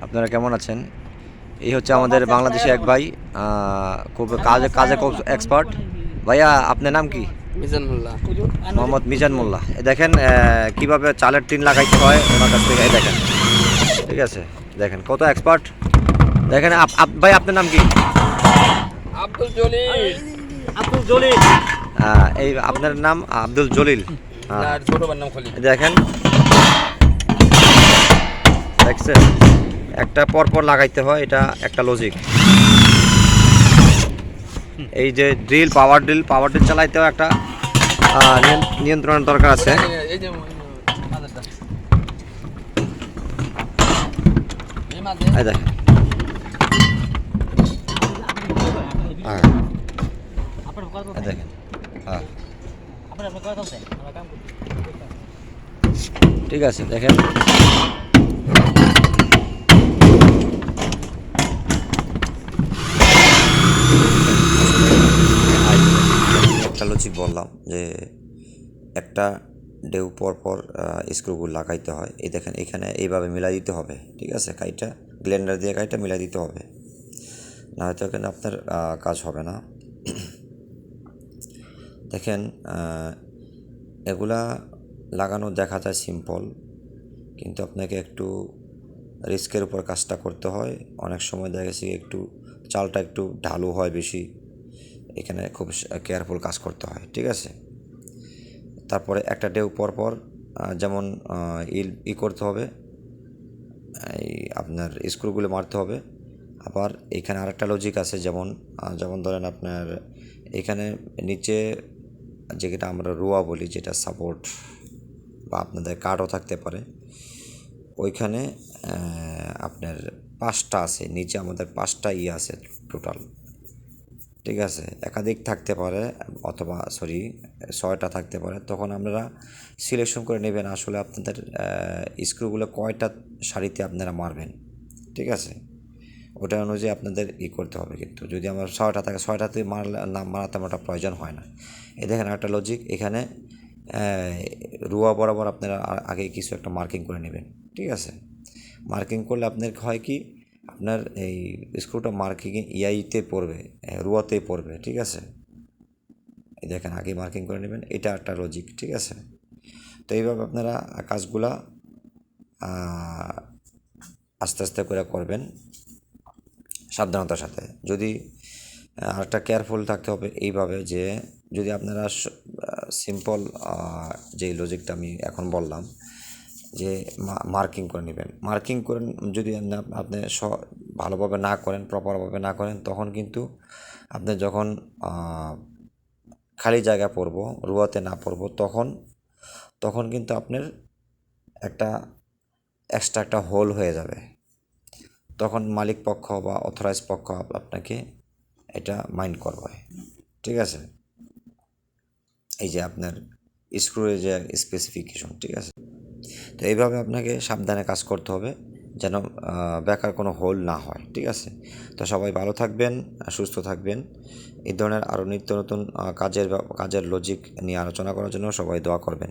আপনারা কেমন আছেন? এই হচ্ছে আমাদের বাংলাদেশি এক ভাই খুব কাজে কাজে খুব এক্সপার্ট ভাইয়া আপনার নাম কি? মিজান মোল্লা। মোহাম্মদ মিজান মোল্লা। দেখেন কীভাবে চালের টিন লাগাইতে হয় ওনার কাছ থেকে দেখেন। ঠিক আছে দেখেন কত এক্সপার্ট দেখেন আপ- আপ- ভাই আপনার নাম কি? আব্দুল জলিল। আব্দুল জলিল। আহ, এই আপনার নাম আব্দুল জলিল। হ্যাঁ। দেখেন। দেখছেন? একটা পর পর লাগাইতে হয় এটা একটা লজিক এই যে drill power drill power drill চালাইতেও একটা নিয়ন্ত্রণের দরকার আছে। ঠিক আছে মাদারটা এই মাদে এই দেখেন হ্যাঁ আপনার কথা এই দেখেন হ্যাঁ আপনার আপনার কথা বলছেন আমরা কাম করছি ঠিক আছে দেখেন একটা বললাম যে একটা ডেউ পর পর স্ক্রুগুলো লাগাইতে হয়। এই দেখেন, এখানে এইভাবে মিলাই দিতে হবে, ঠিক আছে? কাইটা গ্লেন্ডার দিয়ে কাইটা মিলাই দিতে হবে। না হয়তো এখানে আপনার কাজ হবে না। দেখেন এগুলা লাগানো দেখা যায় সিম্পল কিন্তু আপনাকে একটু রিস্কের উপর কাজটা করতে হয়। অনেক সময় দেখা গেছে একটু চালটা একটু ঢালু হয় বেশি। এখানে খুব কেয়ারফুল কাজ করতে হয়, ঠিক আছে? তারপরে একটা ডেউ পর পর যেমন ইল, ই করতে হবে, এই আপনার স্ক্রুগুলো মারতে হবে। আবার এখানে আরেকটা লজিক আছে, যেমন যেমন ধরেন আপনার এখানে নিচে যেটা আমরা রোয়া বলি, যেটা সাপোর্ট বা আপনাদের কাঠও থাকতে পারে, ওইখানে আপনার পাঁচটা আছে, নিচে আমাদের পাঁচটা ইয়ে আছে টোটাল ঠিক আছে, একাধিক থাকতে পারে অথবা সরি ছয়টা থাকতে পারে, তখন আপনারা সিলেকশন করে নেবেন আসলে আপনাদের স্ক্রুগুলো কয়টা সারিতে আপনারা মারবেন, ঠিক আছে? ওটা অনুযায়ী আপনাদের ই করতে হবে কিন্তু, যদি আমার ছয়টা থাকে, ছয়টাতে মারলে, না, মারাতে আমার প্রয়োজন হয় না। এ দেখেন একটা লজিক এখানে রুয়া বরাবর আপনারা আগে কিছু একটা মার্কিং করে নেবেন, ঠিক আছে? মার্কিং করলে আপনার হয় কি আপনার এই স্ক্রুটা মার্কিংয়ে ইয়াইতে পড়বে রুয়াতে পড়বে, ঠিক আছে? দেখেন, আগে মার্কিং করে নেবেন, এটা একটা লজিক ঠিক আছে? তো এইভাবে আপনারা কাজগুলা আস্তে আস্তে করে করবেন সাবধানতার সাথে। যদি আরেকটা কেয়ারফুল থাকতে হবে এইভাবে যে, যদি আপনারা সিম্পল যে লজিকটা আমি এখন বললাম যে মার্কিং করে নেবেন। মার্কিং করে যদি আপনি স, ভালোভাবে না করেন প্রপারভাবে না করেন, তখন কিন্তু আপনি যখন খালি জায়গা পড়ব, রুয়াতে না পড়ব, তখন তখন কিন্তু আপনার একটা এক্সট্রা একটা হোল হয়ে যাবে। তখন মালিক পক্ষ বা অথরাইজ পক্ষ আপনাকে এটা মাইন্ড করবে। ঠিক আছে? এই যে আপনার স্ক্রুয়ের যে স্পেসিফিকেশন ঠিক আছে? তো এইভাবে আপনাকে সাবধানে কাজ করতে হবে যেন বেকার কোনো হোল না হয়, ঠিক আছে? তো সবাই ভালো থাকবেন সুস্থ থাকবেন। এই ধরনের আরও নিত্য নতুন কাজের কাজের লজিক নিয়ে আলোচনা করার জন্য সবাই দোয়া করবেন।